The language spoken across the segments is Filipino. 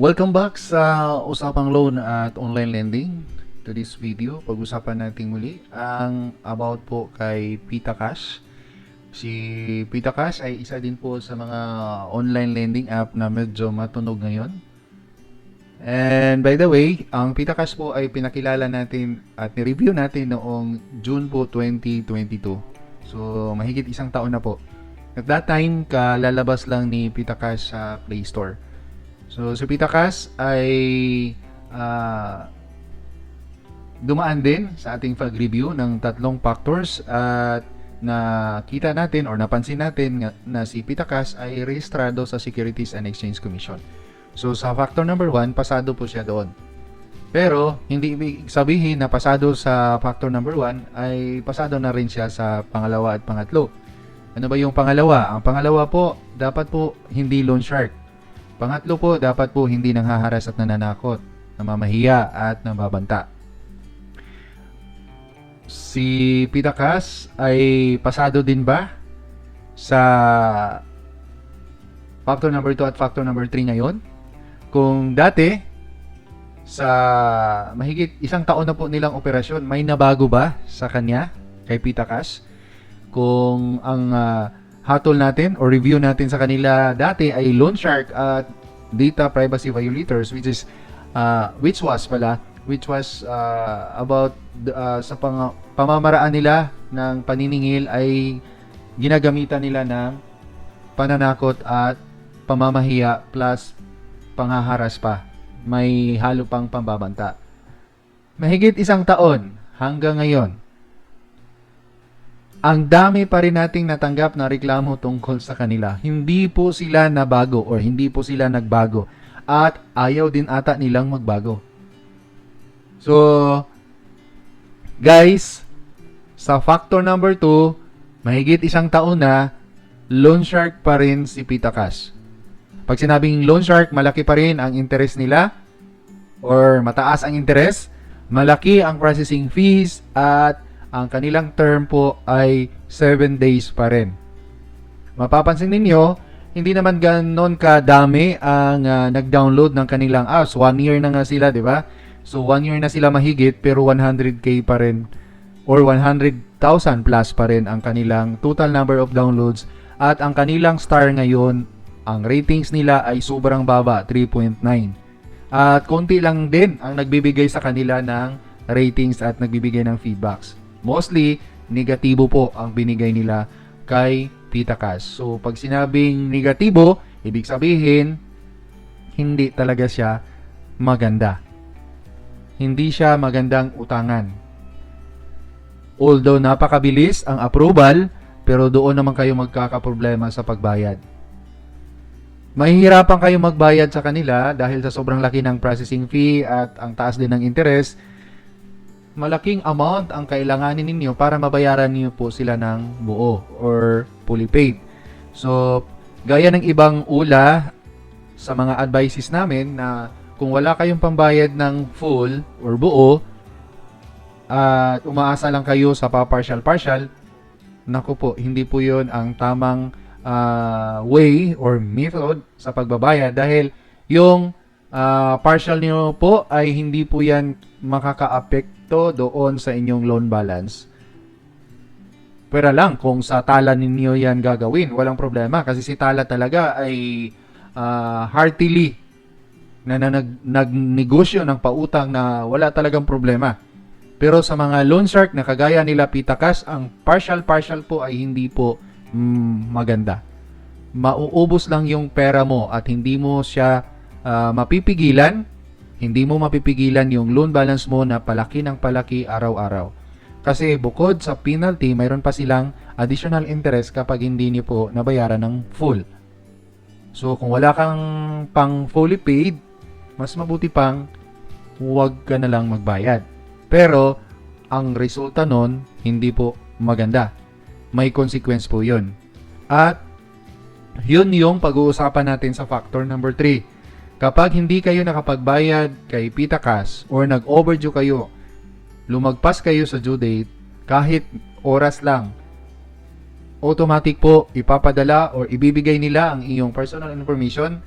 Welcome back sa Usapang Loan at Online Lending. To this video, pag-usapan natin muli ang about po kay Pita Cash. Si Pita Cash ay isa din po sa mga online lending app na medyo matunog ngayon. And by the way, ang Pita Cash po ay pinakilala natin at ni-review natin noong June po 2022. So, mahigit isang taon na po. At that time, kalalabas lang ni Pita Cash sa Play Store. So, si Pita Cash ay ah, dumaan din sa ating pag-review ng tatlong factors at nakita natin or napansin natin nga- na si Pita Cash ay rehistrado sa Securities and Exchange Commission. So, sa factor number one, pasado po siya doon. Pero, hindi ibig sabihin na pasado sa factor number one ay pasado na rin siya sa pangalawa at pangatlo. Ano ba yung pangalawa? Ang pangalawa po, dapat po hindi loan shark. Pangatlo po, dapat po hindi nanghaharas at nananakot, namamahiya at nababanta. Si Pita Cas ay pasado din ba sa factor number 2 at factor number 3 ngayon? Kung dati, sa mahigit isang taon na po nilang operasyon, may nabago ba sa kanya, kay Pita Cas? Kung ang ah, hatol natin or review natin sa kanila dati ay loan shark at data privacy violators which is uh, which was pala which was uh, about uh, sa pang, pamamaraan nila ng paniningil ay ginagamitan nila ng pananakot at pamamahiya plus panghaharas pa. May halo pang pambabanta. Mahigit isang taon hanggang ngayon ang dami pa rin nating natanggap na reklamo tungkol sa kanila. Hindi po sila nabago or hindi po sila nagbago. At ayaw din ata nilang magbago. So, guys, sa factor number 2, mahigit isang taon na, loan shark pa rin si Pita Cash. Pag sinabing loan shark, malaki pa rin ang interest nila or mataas ang interest, malaki ang processing fees at ang kanilang term po ay 7 days pa rin. Mapapansin ninyo, hindi naman ganon kadami ang ah, nag-download ng kanilang apps. One year na nga sila, di ba? So, one year na sila mahigit pero 100k pa rin or 100,000 plus pa rin ang kanilang total number of downloads at ang kanilang star ngayon, ang ratings nila ay sobrang baba, 3.9. At konti lang din ang nagbibigay sa kanila ng ratings at nagbibigay ng feedbacks. Mostly, negatibo po ang binigay nila kay Pita Cash. So, pag sinabing negatibo, ibig sabihin, hindi talaga siya maganda. Hindi siya magandang utangan. Although napakabilis ang approval, pero doon naman kayo magkakaproblema sa pagbayad. Mahihirapan kayo magbayad sa kanila dahil sa sobrang laki ng processing fee at ang taas din ng interest. Malaking amount ang kailanganin ninyo para mabayaran niyo po sila ng buo or fully paid. So, gaya ng ibang ula sa mga advices namin na kung wala kayong pambayad ng full or buo at umaasa lang kayo sa pa partial-partial, naku po, hindi po yon ang tamang ah, way or method sa pagbabayad dahil yung ah, partial niyo po ay hindi po yan makaka-apekto doon sa inyong loan balance. Pero lang, kung sa tala ninyo yan gagawin, walang problema kasi si tala talaga ay ah, heartily na, na nag, nagnegosyo ng pautang na wala talagang problema. Pero sa mga loan shark na kagaya nila Pitakas, ang partial-partial po ay hindi po mm, maganda. Mauubos lang yung pera mo at hindi mo siya ah, mapipigilan, hindi mo mapipigilan yung loan balance mo na palaki ng palaki araw-araw. Kasi bukod sa penalty, mayroon pa silang additional interest kapag hindi niyo po nabayaran ng full. So kung wala kang pang fully paid, mas mabuti pang huwag ka na lang magbayad. Pero, ang resulta nun, hindi po maganda. May consequence po yun. At, yun yung pag-uusapan natin sa factor number 3. Kapag hindi kayo nakapagbayad kay Pitakas or nag-overdue kayo, lumagpas kayo sa due date, kahit oras lang, automatic po ipapadala or ibibigay nila ang iyong personal information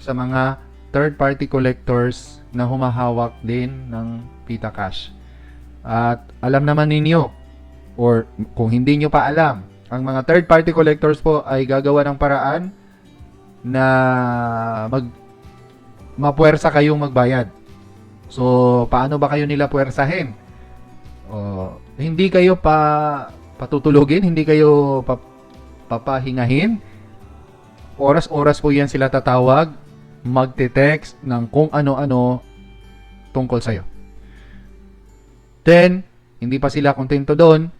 sa mga third party collectors na humahawak din ng Pita Cash. At alam naman ninyo, or kung hindi nyo pa alam, ang mga third party collectors po ay gagawa ng paraan na mag mapuwersa kayong magbayad. So, paano ba kayo nila puwersahin? O, hindi kayo pa patutulugin, hindi kayo pa, papahingahin. Oras-oras po yan sila tatawag, magte-text ng kung ano-ano tungkol sa'yo. Then, hindi pa sila kontento doon,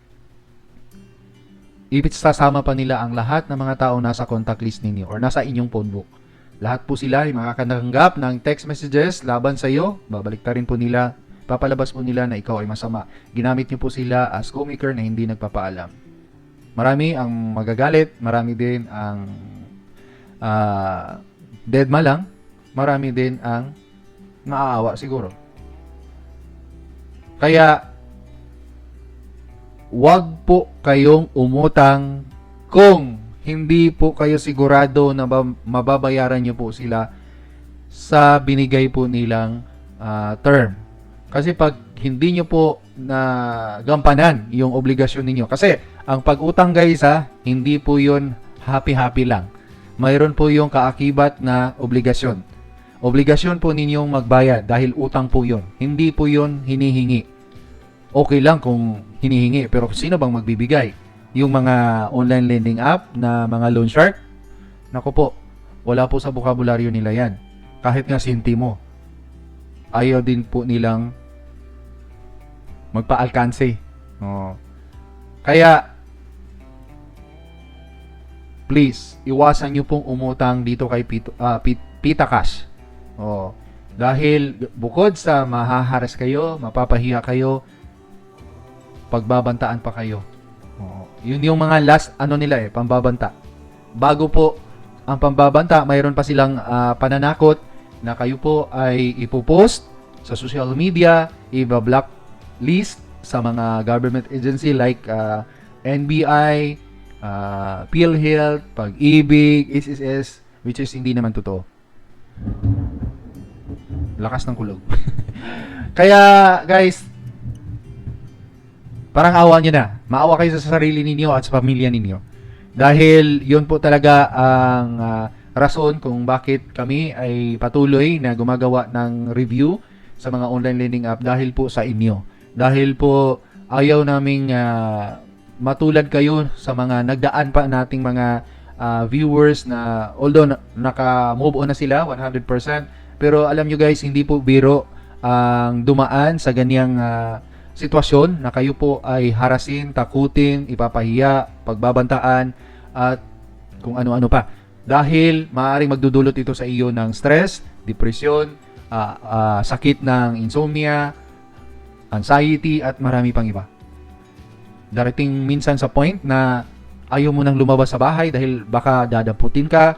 ibig sasama pa nila ang lahat ng mga tao nasa contact list ninyo or nasa inyong phone book. Lahat po sila ay makakatanggap ng text messages laban sa iyo. Babalik rin po nila, papalabas po nila na ikaw ay masama. Ginamit niyo po sila as co-maker na hindi nagpapaalam. Marami ang magagalit, marami din ang ah, deadma lang, marami din ang naaawa siguro. Kaya, wag po kayong umutang kung hindi po kayo sigurado na ba- mababayaran nyo po sila sa binigay po nilang ah, term. Kasi pag hindi nyo po na gampanan yung obligasyon ninyo. Kasi ang pag-utang guys ha, hindi po yun happy-happy lang. Mayroon po yung kaakibat na obligasyon. Obligasyon po ninyong magbayad dahil utang po yun. Hindi po yun hinihingi. Okay lang kung hinihingi, pero sino bang magbibigay? Yung mga online lending app na mga loan shark? Nako po, wala po sa bokabularyo nila yan. Kahit nga sintimo. Ayaw din po nilang magpa-alkanse. Oh. Kaya, please, iwasan nyo pong umutang dito kay Pito, ah, Pit, Pita Cash. Oh. Dahil bukod sa mahaharas kayo, mapapahiya kayo, pagbabantaan pa kayo. Oo. Yun yung mga last ano nila eh, pambabanta. Bago po ang pambabanta, mayroon pa silang ah, pananakot na kayo po ay ipopost sa social media, i-block list sa mga government agency like ah, NBI, ah, PhilHealth, Pag-ibig, SSS, which is hindi naman totoo. Lakas ng kulog. Kaya guys, parang awa nyo na. Maawa kayo sa sarili ninyo at sa pamilya ninyo. Dahil yun po talaga ang ah, rason kung bakit kami ay patuloy na gumagawa ng review sa mga online lending app dahil po sa inyo. Dahil po ayaw naming ah, matulad kayo sa mga nagdaan pa nating mga ah, viewers na although na- naka-move on na sila 100% pero alam nyo guys hindi po biro ang dumaan sa ganyang ah, sitwasyon na kayo po ay harasin, takutin, ipapahiya, pagbabantaan at kung ano-ano pa. Dahil maaaring magdudulot ito sa iyo ng stress, depresyon, ah, ah, sakit ng insomnia, anxiety at marami pang iba. Darating minsan sa point na ayaw mo nang lumabas sa bahay dahil baka dadamputin ka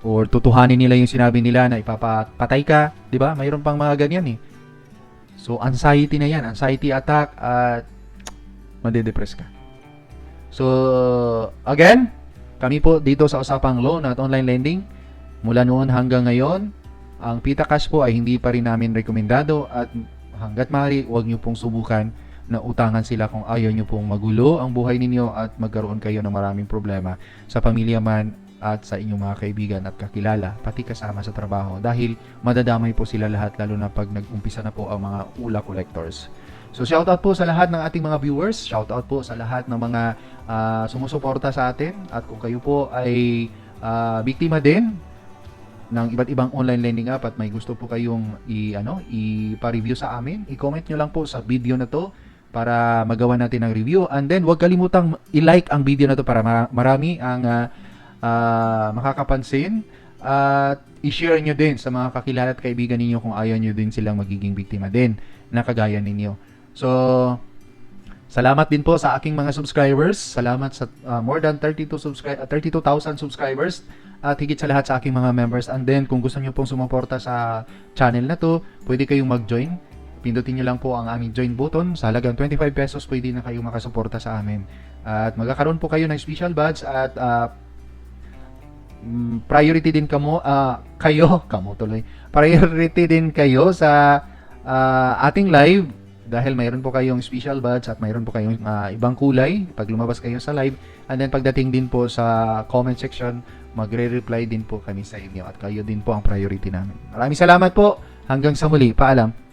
or tutuhanin nila yung sinabi nila na ipapatay ka, 'di ba? Mayroon pang mga ganyan eh. So, anxiety na yan. Anxiety attack at madedepress ka. So, again, kami po dito sa Usapang Loan at Online Lending, mula noon hanggang ngayon, ang Pita Cash po ay hindi pa rin namin rekomendado at hanggat maaari, huwag nyo pong subukan na utangan sila kung ayaw nyo pong magulo ang buhay ninyo at magkaroon kayo ng maraming problema sa pamilya man at sa inyong mga kaibigan at kakilala, pati kasama sa trabaho. Dahil madadamay po sila lahat lalo na pag nag-umpisa na po ang mga ula collectors. So shoutout po sa lahat ng ating mga viewers, shoutout po sa lahat ng mga ah, sumusuporta sa atin. At kung kayo po ay ah, biktima din ng iba't ibang online lending app at may gusto po kayong i ano i-review sa amin, i-comment nyo lang po sa video na to para magawa natin ng review. And then huwag kalimutang i-like ang video na to para ma- marami ang ah, ah, makakapansin at i-share nyo din sa mga kakilala at kaibigan ninyo kung ayaw nyo din silang magiging biktima din na kagaya ninyo. So, salamat din po sa aking mga subscribers. Salamat sa ah, more than 32 subscri- ah, 32,000 subscribers at higit sa lahat sa aking mga members. And then, kung gusto nyo pong sumuporta sa channel na to, pwede kayong mag-join. Pindutin nyo lang po ang aming join button. Sa halagang 25 pesos, pwede na kayong makasuporta sa amin. At magkakaroon po kayo ng special badge at ah, mm, priority din kamo ah, kayo kamo tuloy. Priority din kayo sa ah, ating live dahil mayroon po kayong special badge at mayroon po kayong ah, ibang kulay. Pag lumabas kayo sa live and then pagdating din po sa comment section magre-reply din po kami sa inyo at kayo din po ang priority namin. Maraming salamat po. Hanggang sa muli. Paalam